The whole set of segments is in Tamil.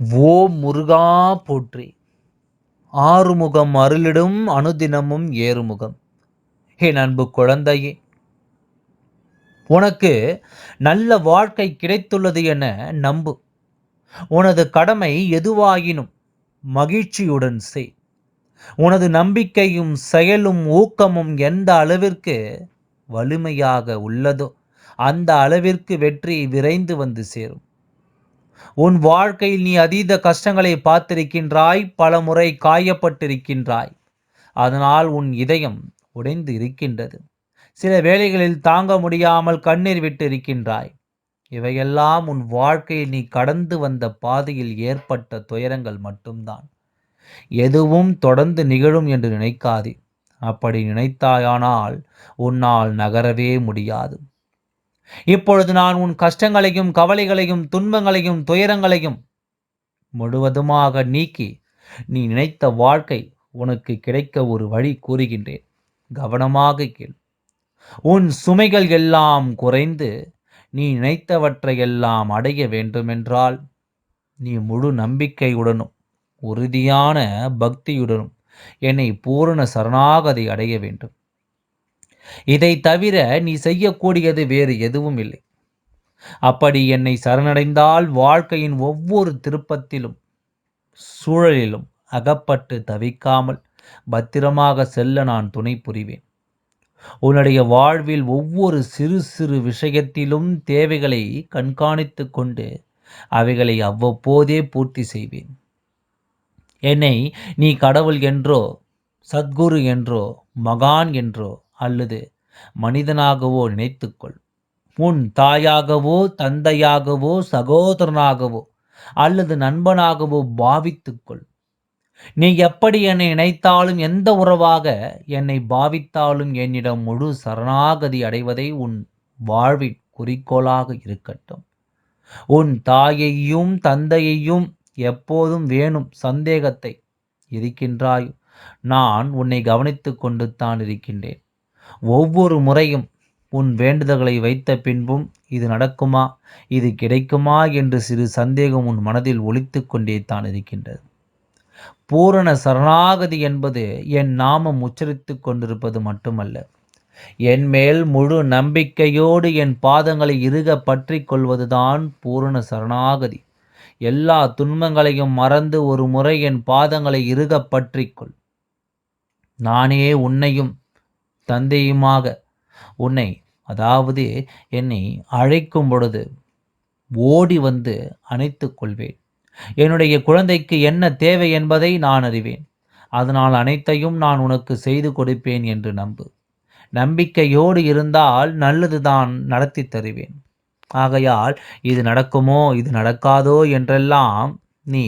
ஓ முருகா போற்றி. ஆறுமுகம் அருளிடும் அனுதினமும் ஏறுமுகம். என் அன்பு குழந்தையே உனக்கு நல்ல வாழ்க்கை கிடைத்துள்ளது என நம்பு. உனது கடமை எதுவாயினும் மகிழ்ச்சியுடன் செய். உனது நம்பிக்கையும் செயலும் ஊக்கமும் எந்த அளவிற்கு வலிமையாக உள்ளதோ அந்த அளவிற்கு வெற்றி விரைந்து வந்து சேரும். உன் வாழ்க்கையில் நீ அதீத கஷ்டங்களை பார்த்திருக்கின்றாய் பல முறை காயப்பட்டிருக்கின்றாய். அதனால் உன் இதயம் உடைந்து இருக்கின்றது. சில வேளைகளில் தாங்க முடியாமல் கண்ணீர் விட்டு இருக்கின்றாய் இவையெல்லாம் உன் வாழ்க்கையில் நீ கடந்து வந்த பாதையில் ஏற்பட்ட துயரங்கள் மட்டும்தான். எதுவும் தொடர்ந்து நிகழும் என்று நினைக்காதே. அப்படி நினைத்தாயானால் உன்னால் நகரவே முடியாது. இப்பொழுது நான் உன் கஷ்டங்களையும் கவலைகளையும் துன்பங்களையும் துயரங்களையும் முழுவதுமாக நீக்கி நீ நினைத்த வாழ்க்கை உனக்கு கிடைக்க ஒரு வழி கூறுகின்றேன். கவனமாக கேள். உன் சுமைகள் எல்லாம் குறைந்து நீ நினைத்தவற்றையெல்லாம் அடைய வேண்டுமென்றால் நீ முழு நம்பிக்கையுடனும் உறுதியான பக்தியுடனும் என்னை பூரண சரணாகதி அடைய வேண்டும். இதை தவிர நீ செய்யக்கூடியது வேறு எதுவும் இல்லை. அப்படி என்னை சரணடைந்தால் வாழ்க்கையின் ஒவ்வொரு திருப்பத்திலும் சூழலிலும் அகப்பட்டு தவிக்காமல் பத்திரமாக செல்ல நான் துணை புரிவேன். உன்னுடைய வாழ்வில் ஒவ்வொரு சிறு சிறு விஷயத்திலும் தேவைகளை கண்காணித்து கொண்டு அவைகளை அவ்வப்போதே பூர்த்தி செய்வேன். என்னை நீ கடவுள் என்றோ சத்குரு என்றோ மகான் என்றோ அல்லது மனிதனாகவோ நினைத்துக்கொள். உன் தாயாகவோ தந்தையாகவோ சகோதரனாகவோ அல்லது நண்பனாகவோ பாவித்துக்கொள். நீ எப்படி என்னை நினைத்தாலும் எந்த உறவாக என்னை பாவித்தாலும் என்னிடம் முழு சரணாகதி அடைவதை உன் வாழ்வின் குறிக்கோளாக இருக்கட்டும். உன் தாயையும் தந்தையையும் எப்போதும் வேணும் சந்தேகத்தை இருக்கின்றாய் நான் உன்னை கவனித்து கொண்டு தான் இருக்கின்றேன். ஒவ்வொரு முறையும் உன் வேண்டுதல்களை வைத்த பின்பும் இது நடக்குமா? இது கிடைக்குமா? என்று சிறு சந்தேகம் உன் மனதில் ஒழித்து கொண்டே தான் இருக்கின்றது. பூரண சரணாகதி என்பது என் நாமம் உச்சரித்து கொண்டிருப்பது மட்டுமல்ல. என் மேல் முழு நம்பிக்கையோடு என் பாதங்களை இறுக பற்றி கொள்வதுதான் பூரண சரணாகதி. எல்லா துன்பங்களையும் மறந்து ஒரு முறை என் பாதங்களை இறுக பற்றிக்கொள் நானே உன்னையும் தந்தையுமாக உன்னை அதாவது என்னை அழைக்கும் பொழுது ஓடி வந்து அணைத்து கொள்வேன். என்னுடைய குழந்தைக்கு என்ன தேவை என்பதை நான் அறிவேன். அதனால் அனைத்தையும் நான் உனக்கு செய்து கொடுப்பேன் என்று நம்பு. நம்பிக்கையோடு இருந்தால் நல்லது தான் நடத்தி தருவேன். ஆகையால் இது நடக்குமோ இது நடக்காதோ என்றெல்லாம் நீ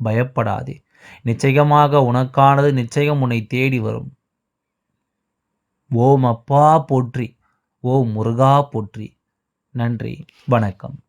பயப்படாதே. நிச்சயமாக உனக்கானது நிச்சயம் உன்னை தேடி வரும். ஓம் அப்பா போற்றி ஓம் முருகா போற்றி. நன்றி வணக்கம்.